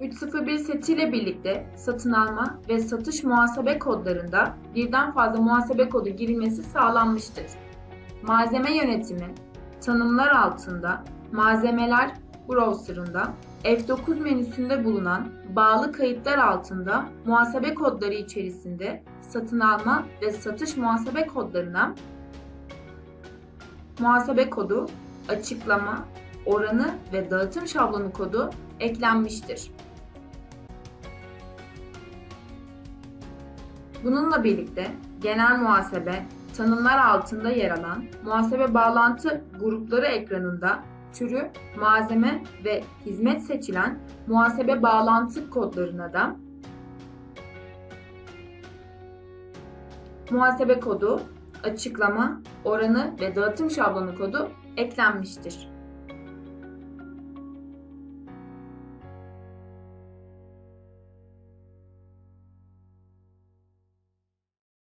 301 setiyle birlikte satın alma ve satış muhasebe kodlarında birden fazla muhasebe kodu girilmesi sağlanmıştır. Malzeme yönetimi, tanımlar altında, malzemeler browser'ında, F9 menüsünde bulunan bağlı kayıtlar altında muhasebe kodları içerisinde satın alma ve satış muhasebe kodlarına muhasebe kodu, açıklama, oranı ve dağıtım şablonu kodu eklenmiştir. Bununla birlikte genel muhasebe, tanımlar altında yer alan muhasebe bağlantı grupları ekranında türü, malzeme ve hizmet seçilen muhasebe bağlantı kodlarına da muhasebe kodu, açıklama, oranı ve dağıtım şablonu kodu eklenmiştir.